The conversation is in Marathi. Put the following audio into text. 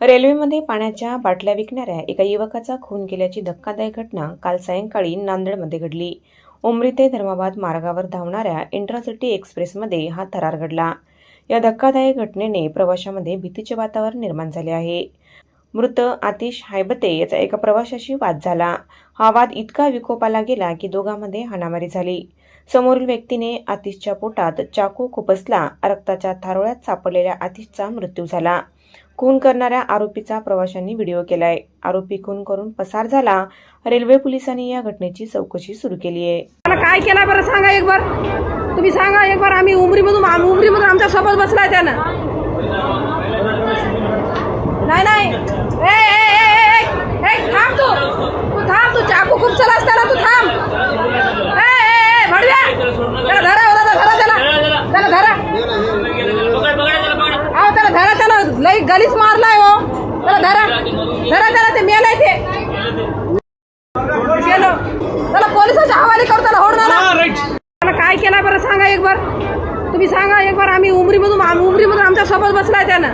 रेल्वेमध्ये पाण्याच्या बाटल्या विकणाऱ्या एका युवकाचा खून केल्याची धक्कादायक घटना काल सायंकाळी नांदेडमध्ये घडली. उमरी ते धर्माबाद मार्गावर धावणाऱ्या इंट्रासिटी एक्सप्रेसमध्ये हा थरार घडला. या धक्कादायक घटनेने प्रवाशामध्ये भीतीचे वातावरण निर्माण झाले आहे. मृत आतिश हायबते याचा एका प्रवाशाशी वाद झाला. हा वाद इतका विकोपाला गेला की दोघांमध्ये हाणामारी झाली. समोरील व्यक्तीने आतिशच्या पोटात चाकू खुपसला रक्ताच्या थारोळ्यात सापडलेल्या आतिशचा मृत्यू झाला. खून करणाऱ्या आरोपीचा प्रवाशांनी व्हिडिओ केलाय. आरोपी खून करून पसार झाला. रेल्वे पोलिसांनी या घटनेची चौकशी सुरू केली आहे. मला काय केला बरं सांगा एक बार तुम्ही सांगा एक बार आम्ही उमरीमधून उमरीमधून आमच्यासोबत बसलाय त्यानं. नाही नाही. थांब तू. तू थांब तू चाकू खूप चला असताना तू थांब. भडव्या त्याला धरा हो दादा, धरा त्याला त्याला धरा अहो त्याला धरा त्याला लई गलीच मारलाय हो. त्याला धरा. धरा त्याला ते मेलाय ते. गेलो त्याला पोलिसाच्या हवाले करतो त्याला होडणार मला काय केला बरं सांगा एक बार तुम्ही सांगा एक बार आम्ही उमरीमधून उमरीमधून आमच्यासोबत बसलाय त्यानं.